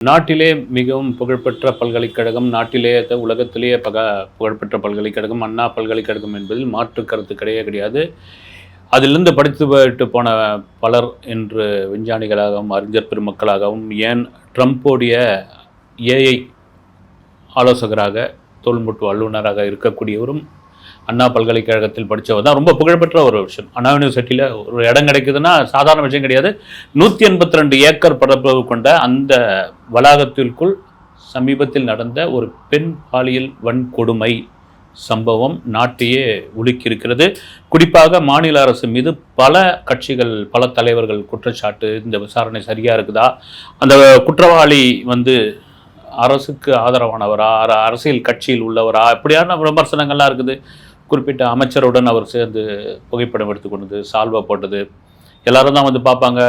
நாட்டிலே மிகவும் புகழ்பெற்ற பல்கலைக்கழகம் நாட்டிலே த- உலகத்திலேயே பக புகழ்பெற்ற பல்கலைக்கழகம் அண்ணா பல்கலைக்கழகம் என்பதில் மாற்று கருத்து கிடையவே கிடையாது. அதிலிருந்து படித்து போயிட்டு போன பலர் என்று விஞ்ஞானிகளாகவும் அறிஞர் பெருமக்களாகவும் ஏன் ட்ரம்ப்போடைய ஏஐ ஆலோசகராக தொழில்நுட்ப வல்லுநராக இருக்கக்கூடியவரும் அண்ணா பல்கலைக்கழகத்தில் படித்தவர் தான். ரொம்ப புகழ்பெற்ற ஒரு விஷயம். அண்ணா யூனிவர்சிட்டியில் ஒரு இடம் கிடைக்குதுன்னா சாதாரண விஷயம் கிடையாது. நூற்றி எண்பத்தி ரெண்டு ஏக்கர் பரப்பளவு கொண்ட அந்த வளாகத்திற்குள் சமீபத்தில் நடந்த ஒரு பெண் பாலியல் வன்கொடுமை சம்பவம் நாட்டையே உலுக்கியிருக்கிறது. குறிப்பாக மாநில அரசு மீது பல கட்சிகள் பல தலைவர்கள் குற்றச்சாட்டு இந்த விசாரணை சரியாக இருக்குதா? அந்த குற்றவாளி வந்து அரசுக்கு ஆதரவானவரா? அர- அரசியல் கட்சியில் உள்ளவரா? இப்படியான விமர்சனங்கள்லாம் இருக்குது. குறிப்பிட்ட அமைச்சருடன் அவர் சேர்ந்து புகைப்படம் எடுத்துக்கொண்டது சால்வா போட்டது. எல்லாரும் தான் வந்து பார்ப்பாங்க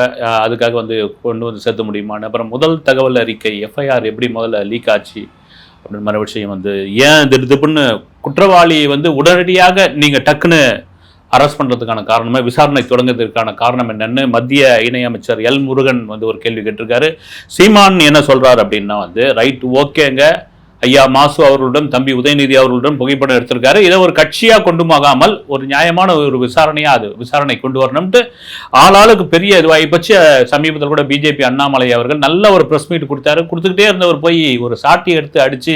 அதுக்காக வந்து கொண்டு வந்து சேர்த்த முடியுமான்னு. அப்புறம் முதல் தகவல் அறிக்கை எஃப்ஐஆர் எப்படி முதல்ல லீக் ஆச்சு அப்படின்ற மாதிரி விஷயம் வந்து ஏன் திடு திப்புன்னு குற்றவாளி வந்து உடனடியாக நீங்கள் டக்குன்னு அரெஸ்ட் பண்ணுறதுக்கான காரணமே விசாரணை தொடங்குறதுக்கான காரணம் என்னென்னு மத்திய இணையமைச்சர் எல் முருகன் வந்து ஒரு கேள்வி கேட்டிருக்காரு. சீமான் என்ன சொல்கிறார் அப்படின்னா வந்து ரைட் ஓகேங்க ஐயா மாசு அவர்களுடன் தம்பி உதயநிதி அவர்களுடன் புகைப்படம் எடுத்திருக்காரு. இதை ஒரு கட்சியாக கொண்டு போகாமல் ஒரு நியாயமான ஒரு விசாரணையாக அது விசாரணை கொண்டு வரணும்ட்டு ஆளாளுக்கு பெரிய இதுவாகி போச்சு. சமீபத்தில் கூட பிஜேபி அண்ணாமலை அவர்கள் நல்ல ஒரு ப்ரெஸ் மீட் கொடுத்தாரு. கொடுத்துக்கிட்டே இருந்தவர் போய் ஒரு சாட்டி எடுத்து அடித்து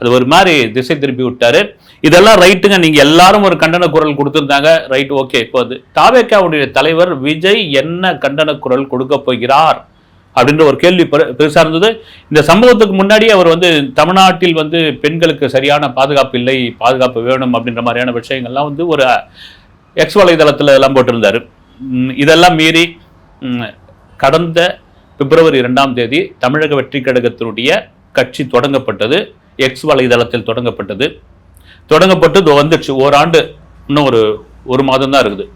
அது ஒரு மாதிரி திசை திருப்பி விட்டாரு. இதெல்லாம் ரைட்டுங்க நீங்கள் எல்லாரும் ஒரு கண்டன குரல் கொடுத்துருந்தாங்க. ரைட் ஓகே இப்போ அது தாவேக்காவுடைய தலைவர் விஜய் என்ன கண்டன குரல் கொடுக்க போகிறார்? அப்படின்ற ஒரு கேள்வி பெரு- இருந்தது இந்த சம்பவத்துக்கு முன்னாடி அவர் வந்து தமிழ்நாட்டில் வந்து பெண்களுக்கு சரியான பாதுகாப்பு இல்லை பாதுகாப்பு வேணும் அப்படின்ற மாதிரியான விஷயங்கள்லாம் வந்து ஒரு எக்ஸ் வலைதளத்தில் எல்லாம் போட்டிருந்தார். இதெல்லாம் மீறி கடந்த பிப்ரவரி இரண்டாம் தேதி தமிழக வெற்றி கழகத்தினுடைய கட்சி தொடங்கப்பட்டது. எக்ஸ் வலைதளத்தில் தொடங்கப்பட்டது. தொடங்கப்பட்டு வந்துடுச்சு. ஓராண்டு இன்னும் ஒரு ஒரு மாதம் தான் இருக்குது.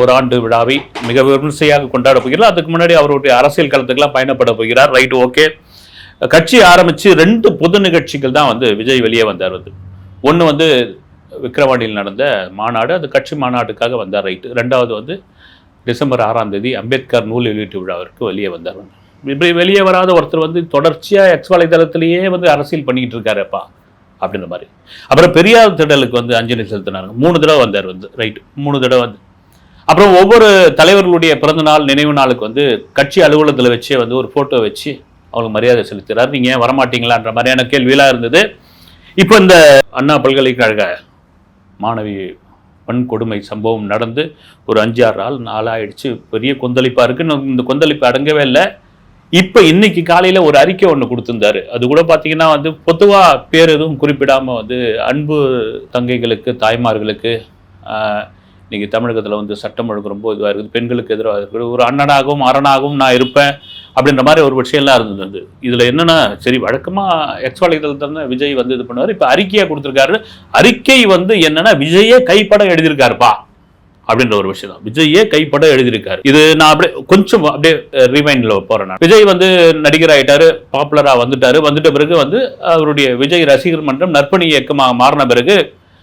ஓராண்டு விழாவை மிக விமர்சையாக கொண்டாட போகிறார். அதுக்கு முன்னாடி அவருடைய அரசியல் களத்துக்கெல்லாம் பயணப்பட போகிறார். Right okay. கட்சி ஆரம்பித்து ரெண்டு பொது நிகழ்ச்சிகள் தான் வந்து விஜய் வெளியே வந்தார் வந்து. ஒன்று வந்து விக்கிரவாண்டியில் நடந்த மாநாடு அது கட்சி மாநாட்டுக்காக வந்தார் ரைட்டு ரெண்டாவது வந்து டிசம்பர் ஆறாம் தேதி அம்பேத்கர் நூல் வெளியீட்டு விழாவிற்கு வெளியே வந்தார் வந்து. இப்படி வெளியே வராத ஒருத்தர் வந்து தொடர்ச்சியாக எக்ஸ் வலைதளத்திலேயே வந்து அரசியல் பண்ணிக்கிட்டு இருக்காருப்பா அப்படின்ற மாதிரி. அப்புறம் பெரியார் திடலுக்கு வந்து அஞ்சலி செலுத்தினாங்க. மூணு தடவை வந்தார் வந்து ரைட்டு மூணு தடவை வந்து அப்புறம் ஒவ்வொரு தலைவர்களுடைய பிறந்த நாள் நினைவு நாளுக்கு வந்து கட்சி அலுவலகத்தில் வச்சே வந்து ஒரு ஃபோட்டோ வச்சு அவங்களுக்கு மரியாதை செலுத்துகிறார் நீங்கள் ஏன் வரமாட்டீங்களான்ற மாதிரியான கேள்வியெல்லாம் இருந்தது. இப்போ இந்த அண்ணா பல்கலைக்கழக மாணவி வன்கொடுமை சம்பவம் நடந்து ஒரு அஞ்சு ஆறு நாள் நாளாயிடுச்சு பெரிய கொந்தளிப்பாக இருக்குது இந்த கொந்தளிப்பு அடங்கவே இல்லை. இப்போ இன்னைக்கு காலையில் ஒரு அறிக்கை ஒன்று கொடுத்துருந்தாரு. அது கூட பார்த்தீங்கன்னா வந்து பொதுவாக பேர் எதுவும் குறிப்பிடாமல் வந்து அன்பு தங்கைகளுக்கு தாய்மார்களுக்கு இன்றைக்கி தமிழகத்தில் வந்து சட்டம் ஒழுங்கு ரொம்ப இதுவாக இருக்குது. பெண்களுக்கு எதிராக இருக்குது. ஒரு அண்ணனாகவும் அரணாகவும் நான் இருப்பேன் அப்படின்ற மாதிரி ஒரு விஷயம்லாம் இருந்தது வந்து இதில் என்னென்னா சரி வழக்கமாக எக்ஸ் வலைதளத்தில் தான் விஜய் வந்து இது பண்ணுவார். இப்போ அறிக்கையாக கொடுத்துருக்காரு. அறிக்கை வந்து என்னென்னா விஜயே கைப்பட எழுதியிருக்காருப்பா அப்படின்ற ஒரு விஷயம் தான். விஜயே கைப்பட எழுதியிருக்காரு. இது நான் அப்படியே கொஞ்சம் அப்படியே ரிமைண்டில் போறேன் நான். விஜய் வந்து நடிகர் ஆயிட்டாரு பாப்புலரா வந்துட்டாரு. வந்துட்ட பிறகு வந்து அவருடைய விஜய் ரசிகர் மன்றம் நற்பணி இயக்கமாக மாறின பிறகு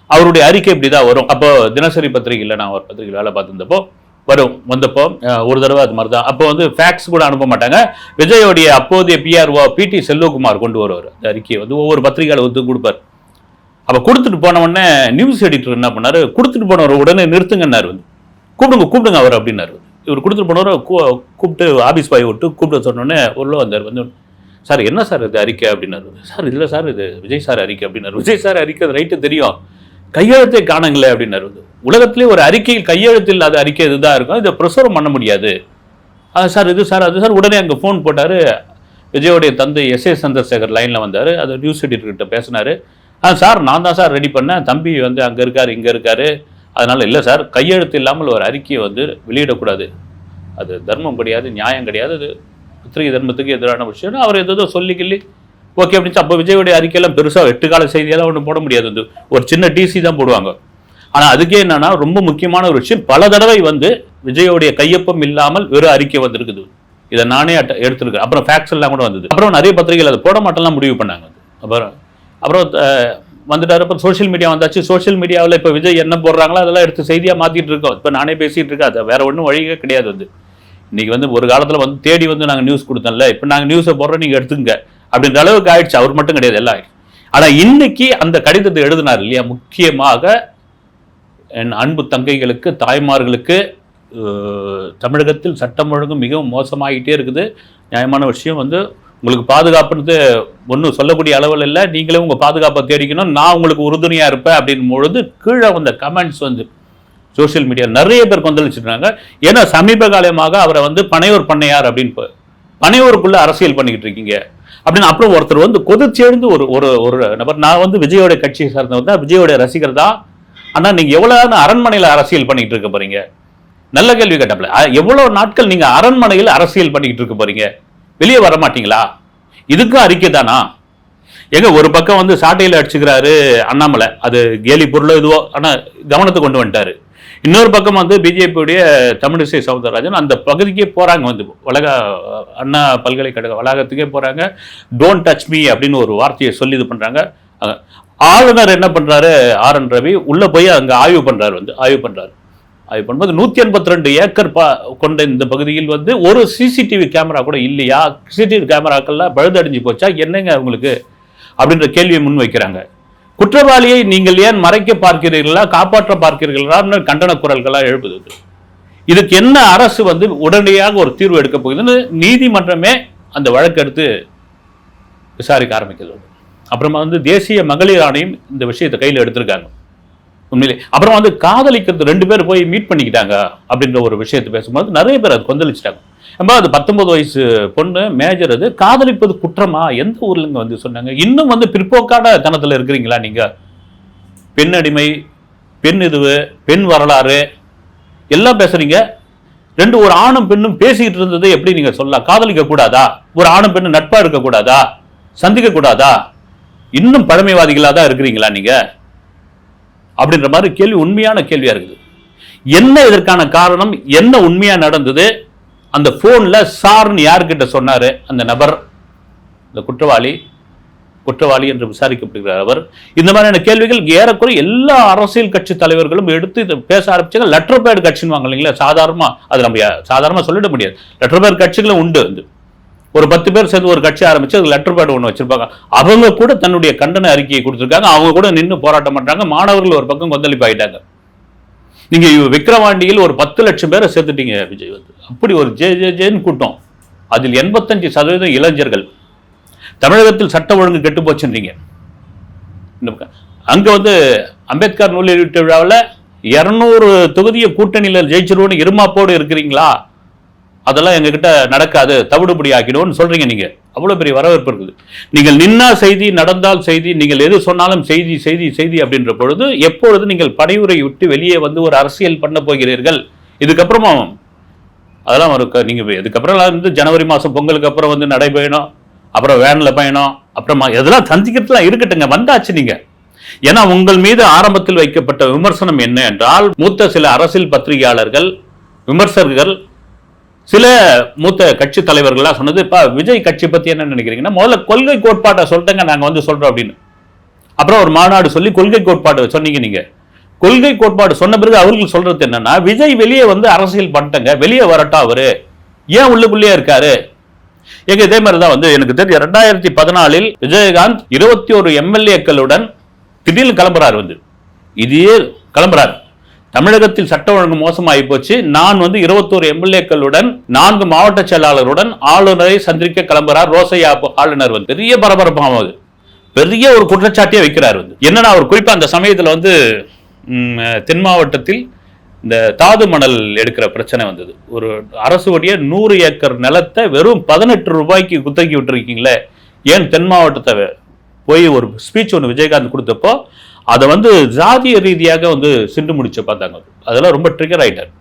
அவருடைய அறிக்கை இப்படி தான் வரும். அப்போ தினசரி பத்திரிகையில் நான் ஒரு பத்திரிகையில் வேலை பார்த்துருந்தப்போ வரும். வந்தப்போ ஒரு தடவை அது மாதிரி தான் அப்போ வந்து ஃபேக்ஸ் கூட அனுப்ப மாட்டாங்க. விஜயோடைய அப்போதைய பிஆர்ஓ பிடி செல்வகுமார் கொண்டு வருவார். அந்த அறிக்கையை வந்து ஒவ்வொரு பத்திரிகையில் வந்து கொடுப்பார். அப்போ கொடுத்துட்டு போன உடனே நியூஸ் எடிட்டர் என்ன பண்ணார்? கொடுத்துட்டு போனவர் உடனே நிறுத்துங்கன்னார் வந்து. கூப்பிடுங்க கூப்பிடுங்க அவர் அப்படின்னாரு இவர் கொடுத்துட்டு போனவர் கூ- கூப்பிட்டு ஆபீஸ் பாய் விட்டு கூப்பிட்டு சொன்னோடனே உள்ள வந்தார் வந்து. சார் என்ன சார் இது அறிக்கை? அப்படின்னாரு சார் இல்லை சார் இது விஜய் சார் அறிக்கை. அப்படின்னாரு. விஜய் சார் அறிக்கை ரைட்டு தெரியும். கையெழுத்தை காணுங்களே அப்படின்னாரு உலகத்திலே ஒரு அறிக்கையில் கையெழுத்து இல்லாத அறிக்கை இதுதான் இருக்கும்? இதை பிரசுரம் பண்ண முடியாது. அது சார் இது சார் அது சார். உடனே அங்கே ஃபோன் போட்டார். விஜயோடைய தந்தை எஸ் ஏ சந்திரசேகர் லைனில் வந்தார். அது நியூஸ் எடிட்டர்கிட்ட பேசினார். ஆ சார் நான் தான் சார் ரெடி பண்ணேன். தம்பி வந்து அங்கே இருக்கார் இங்கே இருக்கார். அதனால் இல்லை சார். கையெழுத்து இல்லாமல் ஒரு அறிக்கையை வந்து வெளியிடக்கூடாது. அது தர்மம் கிடையாது நியாயம் கிடையாது. அது பத்திரிகை தர்மத்துக்கு எதிரான விஷயம் அவர் ஏதோ சொல்லி கிள்ளி ஓகே அப்படின்னு அப்போ விஜயோடைய அறிக்கையெல்லாம் பெருசாக எட்டு கால செய்தியெல்லாம் ஒன்றும் போட முடியாது. வந்து ஒரு சின்ன டிசி தான் போடுவாங்க. ஆனால் அதுக்கே என்னன்னா ரொம்ப முக்கியமான ஒரு விஷயம் பல தடவை வந்து விஜயோடைய கையொப்பம் இல்லாமல் வெறும் அறிக்கை வந்திருக்குது. இதை நானே எடுத்திருக்கேன் அப்புறம் ஃபேக்ஸ் எல்லாம் கூட வந்தது. அப்புறம் நிறைய பத்திரிகைகள் அதை போட மாட்டேன்லாம் முடிவு பண்ணாங்க. அப்புறம் அப்புறம் வந்துட்டார். அப்புறம் சோஷியல் மீடியா வந்தாச்சு. சோஷியல் மீடியாவில் இப்போ விஜய் என்ன போடுறாங்களோ அதெல்லாம் எடுத்து செய்தியாக மாற்றிட்டு இருக்கோம். இப்போ நானே பேசிகிட்டு இருக்கேன். அது வேறு ஒன்றும் வழியே கிடையாது வந்து இன்றைக்கி வந்து ஒரு காலத்தில் வந்து தேடி வந்து நாங்கள் நியூஸ் கொடுத்தோம்ல. இப்போ நாங்கள் நியூஸை போடுறோம் நீங்கள் எடுத்துங்க அப்படின்ற அளவுக்கு ஆயிடுச்சு. அவர் மட்டும் கிடையாது எல்லாம் ஆனால் ஆனா இன்னைக்கு அந்த கடிதத்தை எழுதினார் இல்லையா? முக்கியமாக என் அன்பு தங்கைகளுக்கு தாய்மார்களுக்கு தமிழகத்தில் சட்டம் ஒழுங்கு மிகவும் மோசமாகிட்டே இருக்குது. நியாயமான விஷயம் வந்து உங்களுக்கு பாதுகாப்புன்றது ஒன்றும் சொல்லக்கூடிய அளவில் இல்லை. நீங்களே உங்கள் பாதுகாப்பை தேடிக்கணும். நான் உங்களுக்கு உறுதுணையாக இருப்பேன் அப்படின் பொழுது கீழே வந்த கமெண்ட்ஸ் வந்து சோஷியல் மீடியா நிறைய பேர் கொந்தளிச்சிருக்காங்க. ஏன்னா சமீப காலமாக அவரை வந்து பனையூர் பண்ணையார் அப்படின்னு பனையோருக்குள்ளே அரசியல் பண்ணிக்கிட்டு இருக்கீங்க. அப்படின்னு அப்புறம் ஒருத்தர் வந்து கொதிச்செழுந்து ஒரு ஒரு ஒரு நபர். நான் வந்து விஜயோட கட்சியை சார்ந்தவர் தான். விஜயோட ரசிகர் தான். ஆனால் நீங்கள் எவ்வளோ அரண்மனையில் அரசியல் பண்ணிக்கிட்டு இருக்க போறீங்க? நல்ல கேள்வி கேட்டப்பல. எவ்வளோ நாட்கள் நீங்கள் அரண்மனையில் அரசியல் பண்ணிக்கிட்டு இருக்க போறீங்க? வெளியே வர மாட்டீங்களா? இதுக்கும் அறிக்கை தானா? எங்க ஒரு பக்கம் வந்து சாட்டையில் அடிச்சுக்கிறாரு அண்ணாமலை. அது கேலி பொருளோ இதுவோ ஆனால் கவனத்தை கொண்டு வந்துட்டாரு. இன்னொரு பக்கம் வந்து பிஜேபியுடைய தமிழிசை சவுந்தரராஜன் அந்த பகுதிக்கே போகிறாங்க வந்து. உலக அண்ணா பல்கலைக்கழக வளாகத்துக்கே போகிறாங்க டோன்ட் டச் மீ அப்படின்னு ஒரு வார்த்தையை சொல்லி இது பண்ணுறாங்க ஆளுநர் என்ன பண்ணுறாரு ஆர் என் ரவி உள்ளே போய் அங்கே ஆய்வு பண்ணுறாரு வந்து. ஆய்வு பண்ணுறாரு ஆய்வு பண்ணும்போது நூற்றி எண்பத்தி ரெண்டு ஏக்கர் பா கொண்ட இந்த பகுதியில் வந்து ஒரு சிசிடிவி கேமரா கூட இல்லையா? சிசிடிவி கேமராக்கள்லாம் பழுதடைஞ்சு போச்சா? என்னங்க உங்களுக்கு? அப்படின்ற கேள்வியை முன்வைக்கிறாங்க குற்றவாளியை நீங்கள் ஏன் மறைக்க பார்க்கிறீர்களா காப்பாற்ற பார்க்கிறீர்களா கண்டன குரல்களாக எழுப்புது இதுக்கு என்ன அரசு வந்து உடனடியாக ஒரு தீர்வு எடுக்க போகுதுன்னு நீதிமன்றமே அந்த வழக்கு எடுத்து விசாரிக்க ஆரம்பிக்கிறது. அப்புறமா வந்து தேசிய மகளிர் ஆணையம் இந்த விஷயத்தை கையில் எடுத்திருக்காங்க. உண்மையிலே. அப்புறம் வந்து காதலிக்கிறது ரெண்டு பேர் போய் மீட் பண்ணிக்கிட்டாங்க அப்படின்ற ஒரு விஷயத்தை பேசும்போது நிறைய பேர் அது கொந்தளிச்சிட்டாங்க. நம்ம அது பத்தொன்பது வயசு பொண்ணு மேஜர் அது காதலிப்பது குற்றமா? எந்த ஊர்லங்க வந்து சொன்னாங்க? இன்னும் வந்து பிற்போக்கான தனத்தில் இருக்கிறீங்களா நீங்கள் பெண் அடிமை பெண் இதுவு பெண் வரலாறு எல்லாம் பேசுறீங்க. ரெண்டு ஒரு ஆணும் பெண்ணும் பேசிக்கிட்டு இருந்தது எப்படி நீங்க சொல்லலாம்? காதலிக்க கூடாதா? ஒரு ஆணும் பெண்ணும் நட்பா இருக்கக்கூடாதா சந்திக்க கூடாதா? இன்னும் பழமைவாதிகளாக தான் இருக்கிறீங்களா நீங்க? அப்படின்ற மாதிரி கேள்வி உண்மையான கேள்வியாக இருக்குது. என்ன இதற்கான காரணம்? என்ன உண்மையாக நடந்தது? அந்த ஃபோனில் சார்னு யார்கிட்ட சொன்னார்? அந்த நபர் இந்த குற்றவாளி குற்றவாளி என்று விசாரிக்கப்படுகிறார் அவர். இந்த மாதிரியான கேள்விகள் ஏறக்குறைய எல்லா அரசியல் கட்சி தலைவர்களும் எடுத்து இதை பேச ஆரம்பிச்சாங்க. லெட்டர் பேட் கட்சின்னு வாங்க இல்லைங்களா? சாதாரணமாக அது நம்ம சாதாரணமாக சொல்லிட முடியாது. லெட்டர் பேட் கட்சிகளும் உண்டு. ஒரு பத்து பேர் சேர்ந்து ஒரு கட்சி ஆரம்பிச்சு அது லெட்டர் பேட் ஒன்று வச்சிருப்பாங்க. அவங்க கூட தன்னுடைய கண்டன அறிக்கையை கொடுத்துருக்காங்க. அவங்க கூட நின்று போராட்டம் பண்றாங்க. மாணவர்கள் ஒரு பக்கம் கொந்தளிப்பாயிட்டாங்க. நீங்க விக்கிரவாண்டியில் ஒரு பத்து லட்சம் பேரை சேர்த்துட்டீங்க விஜய். வந்து அப்படி ஒரு ஜே ஜே ஜேன்னு கூட்டம். அதில் எண்பத்தஞ்சு சதவீதம் இளைஞர்கள். தமிழகத்தில் சட்ட ஒழுங்கு கெட்டு போச்சுன்றீங்க. அங்கே அங்க வந்து அம்பேத்கர் நூல் வெளியீட்டு விழாவில் இரநூறு தொகுதியை கூட்டணியில் ஜெயிச்சிருவோன்னு இருமாப்போடு இருக்கிறீங்களா? அதெல்லாம் எங்ககிட்ட நடக்காது தவிடுபடி ஆக்கிடுவோம்னு சொல்றீங்க நீங்க. அவ்வளவு பெரிய வரவேற்பு இருக்குது. நீங்கள் நின்னா செய்தி நடந்தால் செய்தி நீங்கள் எது சொன்னாலும் செய்தி செய்தி செய்தி அப்படின்ற பொழுது எப்பொழுது நீங்கள் படையுரை விட்டு வெளியே வந்து ஒரு அரசியல் பண்ண போகிறீர்கள்? இதுக்கப்புறமா அதெல்லாம் ஒரு க- நீங்க இதுக்கப்புறம் வந்து ஜனவரி மாசம் பொங்கலுக்கு அப்புறம் வந்து நடைபயணம் அப்புறம் வேன்ல பயணம் அப்புறமா இதெல்லாம் சந்திக்கிறதுலாம் இருக்கட்டுங்க வந்தாச்சு நீங்க. ஏன்னா உங்கள் மீது ஆரம்பத்தில் வைக்கப்பட்ட விமர்சனம் என்ன என்றால் மூத்த சில அரசியல் பத்திரிகையாளர்கள் விமர்சகர்கள் சில மூத்த கட்சி தலைவர்கள்லாம் சொன்னது இப்போ விஜய் கட்சி பற்றி என்ன நினைக்கிறீங்கன்னா முதல்ல கொள்கை கோட்பாட்டை சொல்லிட்டங்க நாங்கள் வந்து சொல்கிறோம் அப்படின்னு. அப்புறம் ஒரு மாநாடு சொல்லி கொள்கை கோட்பாடு சொன்னீங்க நீங்கள் கொள்கை கோட்பாடு சொன்ன பிறகு அவர்கள் சொல்கிறது என்னன்னா விஜய் வெளியே வந்து அரசியல் பண்ணிட்டங்க வெளியே வரட்டும் அவர்? ஏன் உள்ளுக்குள்ளேயே இருக்காரு? எங்க இதே மாதிரி தான் வந்து எனக்கு தெரிஞ்ச ரெண்டாயிரத்தி பதினாலில் விஜயகாந்த் இருபத்தி ஒரு எம்எல்ஏக்களுடன் திடீர்னு கிளம்புறாரு வந்து. இதே கிளம்புறாரு. தமிழகத்தில் சட்ட ஒழுங்கு மோசமாகி போச்சு. நான் வந்து இருபத்தோரு எம்எல்ஏக்களுடன் நான்கு மாவட்ட செயலாளருடன் ஆளுநரை சந்திக்க கிளம்புறார் ரோசையா ஆளுநர் வந்து. பெரிய பரபரப்பாகுது பெரிய ஒரு குற்றச்சாட்டியே வைக்கிறார் வந்து. என்னன்னா அவர் குறிப்பா அந்த சமயத்தில் வந்து தென் மாவட்டத்தில் இந்த தாது மணல் எடுக்கிற பிரச்சனை வந்தது. ஒரு அரசு உடைய நூறு ஏக்கர் நிலத்தை வெறும் பதினெட்டு ரூபாய்க்கு குத்தகி விட்டுருக்கீங்களே. ஏன் தென் மாவட்டத்தை போய் ஒரு ஸ்பீச் ஒன்று விஜயகாந்த் கொடுத்தப்போ அதை வந்து ஜாதிய ரீதியாக வந்து சிண்டு முடிச்சு பார்த்தாங்க அதெல்லாம் ரொம்ப ட்ரிகர் ஆயிட்டார்.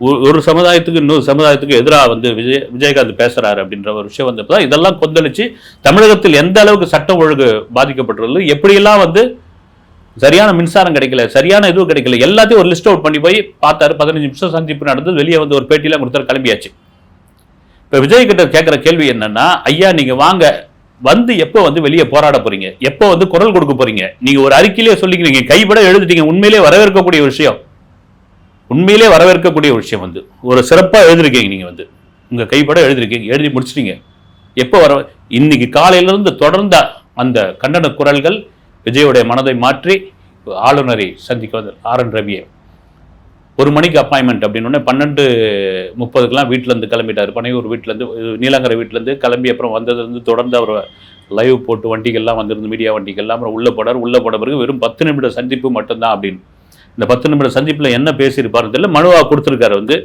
ஒரு- ஒரு சமுதாயத்துக்கு இன்னொரு சமுதாயத்துக்கு எதிராக வந்து விஜய் விஜயகாந்த் பேசுறாரு அப்படின்ற ஒரு விஷயம் வந்தப்போ தான் இதெல்லாம் கொந்தளிச்சு தமிழகத்தில் எந்த அளவுக்கு சட்ட ஒழுங்கு பாதிக்கப்பட்டுள்ளது எப்படியெல்லாம் வந்து சரியான மின்சாரம் கிடைக்கல சரியான இதுவும் கிடைக்கல எல்லாத்தையும் ஒரு லிஸ்ட் அவுட் பண்ணி போய் பார்த்தாரு. பதினஞ்சு நிமிஷம் சந்திப்பு நடந்தது வெளியே வந்து ஒரு பேட்டியெல்லாம் கொடுத்தாரு கிளம்பியாச்சு. இப்போ விஜய் கிட்ட கேட்குற கேள்வி என்னன்னா ஐயா நீங்கள் வாங்க வந்து எப்போ வந்து வெளியே போராட போறீங்க? எப்போ வந்து குரல் கொடுக்க போறீங்க? நீங்க ஒரு அறிக்கையிலே சொல்லிக்கிறீங்க. கைப்பட எழுதிட்டீங்க. உண்மையிலே வரவேற்கக்கூடிய விஷயம். உண்மையிலே வரவேற்கக்கூடிய விஷயம் வந்து. ஒரு சிறப்பாக எழுதிருக்கீங்க நீங்க வந்து. உங்கள் கைப்பட எழுதிருக்கீங்க. எழுதி முடிச்சிட்டீங்க. எப்போ வர இன்னைக்கு காலையிலிருந்து தொடர்ந்த அந்த கண்டன குரல்கள் விஜயோடைய மனதை மாற்றி ஆளுநரை சந்திக்க வந்து ஆர் என் ரவியை ஒரு மணிக்கு அப்பாயின்மெண்ட் அப்படின்னு பன்னெண்டு முப்பதுக்கெல்லாம் வீட்டிலேருந்து கிளம்பிட்டார். பனையூர் வீட்டிலேருந்து நீலாங்கரை வீட்டிலேருந்து கிளம்பி அப்புறம் வந்ததுலேருந்து தொடர்ந்து அவர் லைவ் போட்டு வண்டிகள்லாம் வந்திருந்து மீடியா வண்டிகள்லாம் அப்புறம் உள்ளே போனார். உள்ளே போன பிறகு வெறும் பத்து நிமிட சந்திப்பு மட்டும்தான் அப்படின்னு. இந்த பத்து நிமிட சந்திப்பில் என்ன பேசியிருப்பாருன்னு தெரியல. மனுவாக கொடுத்துருக்காரு வந்து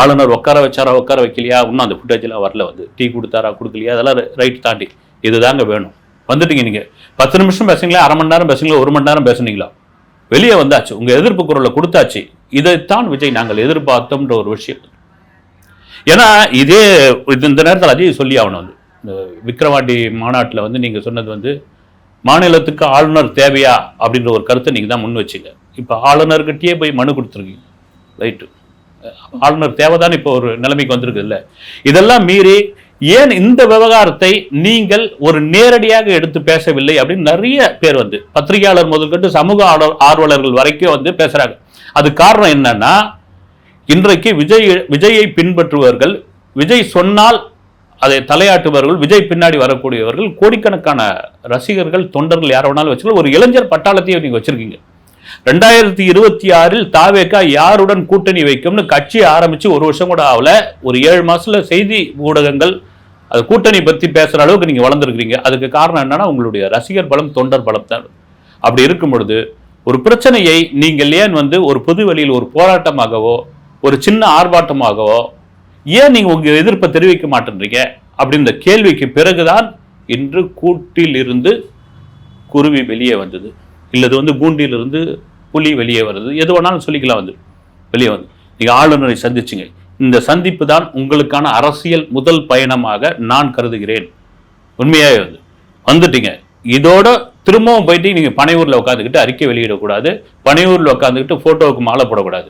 ஆளுநர் உட்கார வச்சாரா உட்கார வைக்கலையா? இன்னும் அந்த ஃபுட்டேஜ்லாம் வரல வந்து. டீ கொடுத்தாரா கொடுக்கலையா? அதெல்லாம் ரைட் தாண்டி. இதுதாங்க வேணும். வந்துட்டீங்க நீங்கள் பத்து நிமிஷம் பேசுனீங்களா? அரை மணி நேரம் பேசுனீங்களா? ஒரு மணி நேரம் பேசுனீங்களா? வெளியே வந்தாச்சு. உங்கள் எதிர்ப்பு குரலை கொடுத்தாச்சு. இதைத்தான் விஜய் நாங்கள் எதிர்பார்த்தோம்ன்ற ஒரு விஷயம். ஏன்னா இதே இது இந்த நேரத்தில் அஜய் சொல்லி ஆகணும் வந்து இந்த விக்ரவாண்டி மாநாட்டில் வந்து நீங்கள் சொன்னது வந்து மாநிலத்துக்கு ஆளுநர் தேவையா அப்படின்ற ஒரு கருத்தை நீங்கள் தான் முன் வச்சிங்க. இப்போ ஆளுநர்கிட்டயே போய் மனு கொடுத்துருக்கீங்க. ரைட்டு. ஆளுநர் தேவைதான் இப்போ ஒரு நிலைமைக்கு வந்திருக்கு இல்லை இதெல்லாம் மீறி ஏன் இந்த விவகாரத்தை நீங்கள் ஒரு நேரடியாக எடுத்து பேசவில்லை அப்படின்னு நிறைய பேர் வந்து பத்திரிகையாளர் முதற்கொண்டு சமூக ஆர்வலர்கள் வரைக்கும் வந்து பேசுகிறாங்க அது காரணம் என்னன்னா இன்றைக்கு விஜய் விஜயை பின்பற்றுபவர்கள் விஜய் சொன்னால் அதை தலையாட்டுபவர்கள் விஜய் பின்னாடி வரக்கூடியவர்கள் கோடிக்கணக்கான ரசிகர்கள் தொண்டர்கள் யார வேணாலும் வச்சுக்கலாம். ஒரு இளைஞர் பட்டாளத்தையும் நீங்கள் வச்சுருக்கீங்க. ரெண்டாயிரத்தி இருபத்தி ஆறில் தாவேக்கா யாருடன் கூட்டணி வைக்கும்னு கட்சி ஆரம்பித்து ஒரு வருஷம் கூட ஆகல. ஒரு ஏழு மாதத்தில் செய்தி ஊடகங்கள் அது கூட்டணி பற்றி பேசுகிற அளவுக்கு நீங்கள் வளர்ந்துருக்கிறீங்க. அதுக்கு காரணம் என்னென்னா உங்களுடைய ரசிகர் பலம் தொண்டர் பலம் தான். அப்படி இருக்கும் பொழுது ஒரு பிரச்சனையை நீங்கள் ஏன் வந்து ஒரு பொது வழியில் ஒரு போராட்டமாகவோ ஒரு சின்ன ஆர்ப்பாட்டமாகவோ ஏன் நீங்கள் உங்கள் எதிர்ப்பை தெரிவிக்க மாட்டேன்றீங்க? அப்படின்ற கேள்விக்கு பிறகுதான் இன்று கூட்டில் இருந்து குருவி வெளியே வந்தது. இல்லது வந்து கூண்டிலிருந்து புலி வெளியே வருது எது வேணாலும் சொல்லிக்கலாம் வந்து. வெளியே வந்து. நீங்கள் ஆளுநரை சந்திச்சிங்க. இந்த சந்திப்பு தான் உங்களுக்கான அரசியல் முதல் பயணமாக நான் கருதுகிறேன். உண்மையாகவே வந்து. வந்துட்டீங்க. இதோட திரும்பவும் போயிட்டு நீங்க பனையூர்ல உட்காந்துக்கிட்டு அறிக்கை வெளியிடக்கூடாது. பனையூர்ல உட்காந்துக்கிட்டு போட்டோவுக்கு மாலை போடக்கூடாது.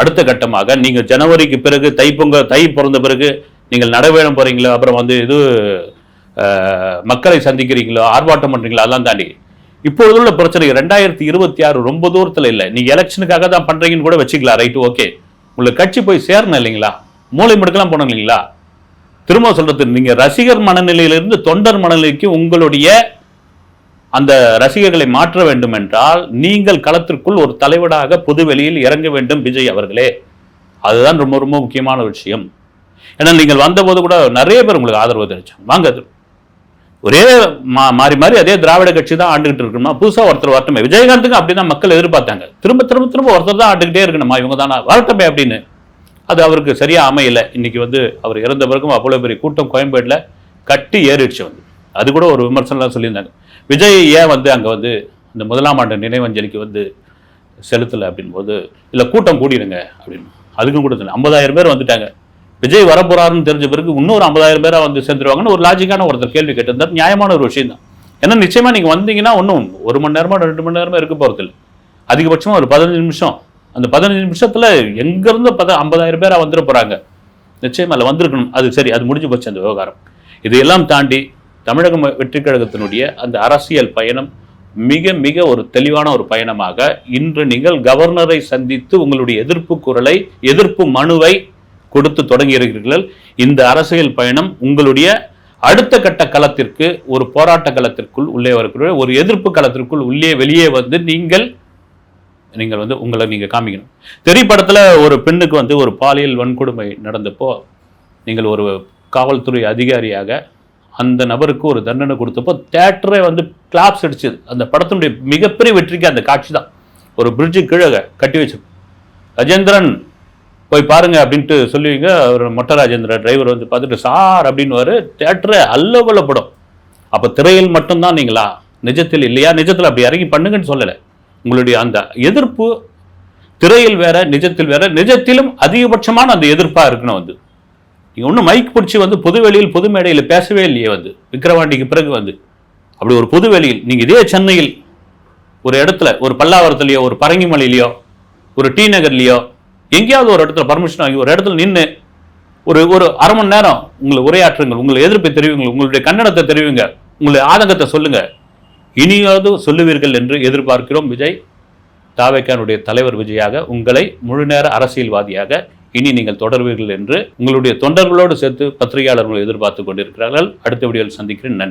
அடுத்த கட்டமாக நீங்க ஜனவரிக்கு பிறகு தைப்பொங்க தை பிறந்த பிறகு நீங்கள் நடைபயணம் போறீங்களோ? அப்புறம் வந்து இது மக்களை சந்திக்கிறீங்களோ? ஆர்ப்பாட்டம் பண்றீங்களோ? அதெல்லாம் தாண்டி. இப்பொழுது உள்ள பிரச்சனை ரெண்டாயிரத்தி இருபத்தி ஆறு ரொம்ப தூரத்தில் இல்லை. நீங்கள் எலெக்ஷனுக்காக தான் பண்றீங்கன்னு கூட வச்சுக்கலாம் ரைட்டு ஓகே. உங்களுக்கு கட்சி போய் சேரணும் இல்லைங்களா? மூளை முடுக்கலாம் போனோம் இல்லைங்களா? திரும்ப சொல்றது நீங்க ரசிகர் மனநிலையிலிருந்து தொண்டர் மனநிலைக்கு உங்களுடைய அந்த ரசிகர்களை மாற்ற வேண்டும் என்றால் நீங்கள் களத்திற்குள் ஒரு தலைவராக பொதுவெளியில் இறங்க வேண்டும் விஜய் அவர்களே. அதுதான் ரொம்ப ரொம்ப முக்கியமான விஷயம். ஏன்னா நீங்கள் வந்தபோது கூட நிறைய பேர் உங்களுக்கு ஆதரவு தெரிவிச்சாங்க. வாங்க ஒரே மா மாறி மாறி அதே திராவிட கட்சி தான் ஆண்டுகிட்டு இருக்கணுமா புதுசாக ஒருத்தர் வரட்டுமே. விஜயகாந்துக்கும் அப்படிதான் மக்கள் எதிர்பார்த்தாங்க. திரும்ப திரும்ப திரும்ப ஒருத்தர் தான் ஆண்டுகிட்டே இருக்கணுமா? இவங்க தானா வரட்டுமே அப்படின்னு. அது அவருக்கு சரியாக அமையலை. இன்னைக்கு வந்து அவர் இறந்த பிறகும் அவ்வளோ பெரிய கூட்டம் கோயம்பேட்டில் கட்டி ஏறிடுச்சு வந்து. அது கூட ஒரு விமர்சனம்லாம் சொல்லியிருந்தாங்க. விஜய் ஏன் வந்து அங்கே வந்து இந்த முதலாம் ஆண்டு நினைவஞ்சலிக்கு வந்து செலுத்தலை அப்படின்போது இல்லை கூட்டம் கூடிடுங்க அப்படின்னு. அதுக்கும் கூட ஐம்பதாயிரம் பேர் வந்துட்டாங்க. விஜய் வரப்போறாருன்னு தெரிஞ்ச பிறகு இன்னொரு ஐம்பதாயிரம் பேராக வந்து சேர்ந்துருவாங்கன்னு ஒரு லாஜிக்கான ஒருத்தர் கேள்வி கேட்டிருந்தார். நியாயமான ஒரு விஷயம் தான். ஏன்னா நிச்சயமாக நீங்கள் வந்தீங்கன்னா ஒன்றும் ஒரு மணி நேரமா ரெண்டு மணி நேரமா இருக்க போறது அதிகபட்சமாக ஒரு பதினஞ்சு நிமிஷம். அந்த பதினஞ்சு நிமிஷத்தில் எங்கேருந்து பத ஐம்பதாயிரம் பேராக வந்துட போகிறாங்க நிச்சயமாக இல்லை வந்திருக்கணும். அது சரி அது முடிஞ்சு போச்சு அந்த விவகாரம். இதையெல்லாம் தாண்டி தமிழக வெற்றி கழகத்தினுடைய அந்த அரசியல் பயணம் மிக மிக ஒரு தெளிவான ஒரு பயணமாக இன்று நீங்கள் கவர்னரை சந்தித்து உங்களுடைய எதிர்ப்பு குரலை எதிர்ப்பு மனுவை கொடுத்து தொடங்கியிருக்கிறீர்கள். இந்த அரசியல் பயணம் உங்களுடைய அடுத்த கட்ட களத்திற்கு ஒரு போராட்ட களத்திற்குள் உள்ளே வரக்கூடிய ஒரு எதிர்ப்பு களத்திற்குள் உள்ளே வெளியே வந்து நீங்கள் நீங்கள் வந்து உங்களை நீங்கள் காமிக்கணும். திரைப்படத்தில் ஒரு பெண்ணுக்கு வந்து ஒரு பாலியல் வன்கொடுமை நடந்தப்போ நீங்கள் ஒரு காவல்துறை அதிகாரியாக அந்த நபருக்கு ஒரு தண்டனை கொடுத்தப்போ தேட்டரே வந்து கிளாப்ஸ் அடிச்சது. அந்த படத்தினுடைய மிகப்பெரிய வெற்றிக்கு அந்த காட்சி தான். ஒரு பிரிட்ஜு கீழே கட்டி வச்சு ராஜேந்திரன் போய் பாருங்க அப்படின்ட்டு சொல்லுவீங்க. அவர் மொட்டை ராஜேந்திரன் டிரைவர் வந்து பார்த்துட்டு சார் அப்படின்னு தேட்டரை அல்லவல படம். அப்போ திரையில் மட்டும்தான் நீங்களா? நிஜத்தில் இல்லையா? நிஜத்தில் அப்படி இறங்கி பண்ணுங்கன்னு சொல்லலை. உங்களுடைய அந்த எதிர்ப்பு திரையில் வேற நிஜத்தில் வேற நிஜத்திலும் அதிகபட்சமான அந்த எதிர்ப்பாக இருக்கணும் வந்து நீங்கள் ஒன்றும் மைக் பிடிச்சி வந்து பொதுவெளியில் பொது மேடையில் பேசவே இல்லையே வந்து. விக்கிரவாண்டிக்கு பிறகு வந்து. அப்படி ஒரு பொதுவெளியில் நீங்கள் இதே சென்னையில் ஒரு இடத்துல ஒரு பல்லாவரத்துலையோ ஒரு பரங்கிமலையிலையோ ஒரு டி நகர்லேயோ எங்கேயாவது ஒரு இடத்துல பர்மிஷன் வாங்கி ஒரு இடத்துல நின்று ஒரு ஒரு அரை மணி நேரம் உங்களை உரையாற்றுங்கள் உங்களை எதிர்ப்பை தெரிவிங்க உங்களுடைய கன்னடத்தை தெரிவிங்க உங்களுடைய ஆதங்கத்தை சொல்லுங்க. இனியாவது சொல்லுவீர்கள் என்று எதிர்பார்க்கிறோம் விஜய். தாவேக்கானுடைய தலைவர் விஜயாக உங்களை முழு நேர அரசியல்வாதியாக இனி நீங்கள் தொடர்வீர்கள் என்று உங்களுடைய தொண்டர்களோடு சேர்த்து பத்திரிகையாளர்கள் எதிர்பார்த்து கொண்டிருக்கிறார்கள். அடுத்த வீடியோவில் சந்திக்கிறேன். நன்றி.